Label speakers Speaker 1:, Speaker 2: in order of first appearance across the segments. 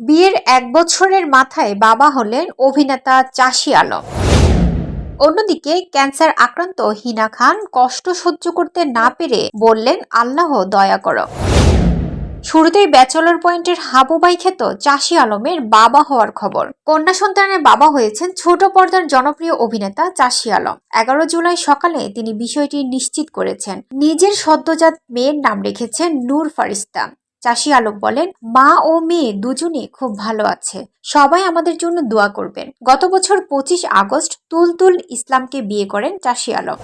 Speaker 1: বিয়ের এক বছরের মাথায় বাবা হলেন অভিনেতা চাষি আলম। অন্যদিকে ক্যান্সার আক্রান্ত হিনা খান কষ্ট সহ্য করতে না পেরে বললেন, আল্লাহ দয়া করো। শুরুতেই ব্যাচেলর পয়েন্টের হাবুবাই খ্যাত চাষি আলমের বাবা হওয়ার খবর। কন্যা সন্তানের বাবা হয়েছেন ছোট পর্দার জনপ্রিয় অভিনেতা চাষি আলম। এগারো জুলাই সকালে তিনি বিষয়টি নিশ্চিত করেছেন। নিজের সদ্যজাত মেয়ের নাম রেখেছেন নূর ফারিস্তা। চাষি আলম বলেন, মা ও মেয়ে দুজনেই খুব ভালো আছে। সবাই আমাদের জন্য দোয়া করবেন। গত বছর পঁচিশ আগস্ট তুলতুল ইসলামকে বিয়ে করেন চাষি আলম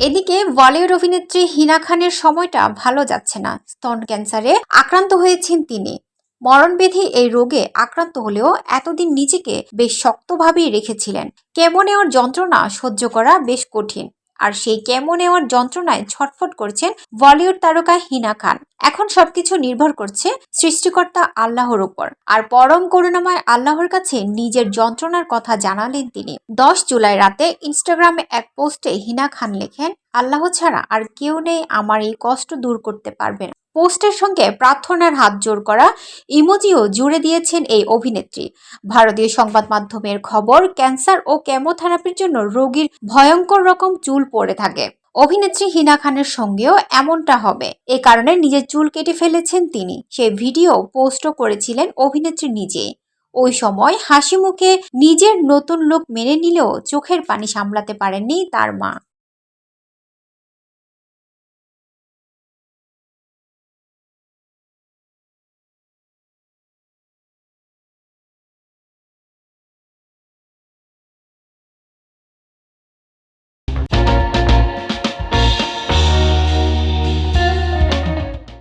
Speaker 1: এদিকে বলিউড অভিনেত্রী হিনা খানের সময়টা ভালো যাচ্ছে না। স্তন ক্যান্সারে আক্রান্ত হয়েছেন তিনি। মরণবেধি এই রোগে আক্রান্ত হলেও এতদিন নিজেকে বেশ শক্তভাবেই রেখেছিলেন। কেমো ওর যন্ত্রণা সহ্য করা বেশ কঠিন। আর সেই কেমো নেওয়ার যন্ত্রণায় ছটফট করছেন বলিউড তারকা হিনা খান। এখন সবকিছু নির্ভর করছে সৃষ্টিকর্তা আল্লাহর উপর। আর পরম করুণাময় আল্লাহর কাছে নিজের যন্ত্রণার কথা জানালেন তিনি। দশ জুলাই রাতে ইনস্টাগ্রামে এক পোস্টে হিনা খান লেখেন, আল্লাহ ছাড়া আর কেউ নেই আমার এই কষ্ট দূর করতে পারবে পোস্টের সঙ্গে প্রার্থনার হাত জোর করা ইমোজিও জুড়ে দিয়েছেন এই অভিনেত্রী। ভারতীয় সংবাদ মাধ্যমের খবর, ক্যান্সার ও কেমোথেরাপির জন্য রোগীর ভয়ঙ্কর রকম চুল পড়ে থাকে। অভিনেত্রী হিনা খানের সঙ্গেও এমনটা হবে। এ কারণে নিজের চুল কেটে ফেলেছেন তিনি। সে ভিডিও পোস্টও করেছিলেন অভিনেত্রী নিজে। ওই সময় হাসি মুখে নিজের নতুন লোক মেনে নিলেও চোখের পানি সামলাতে পারেননি তার মা।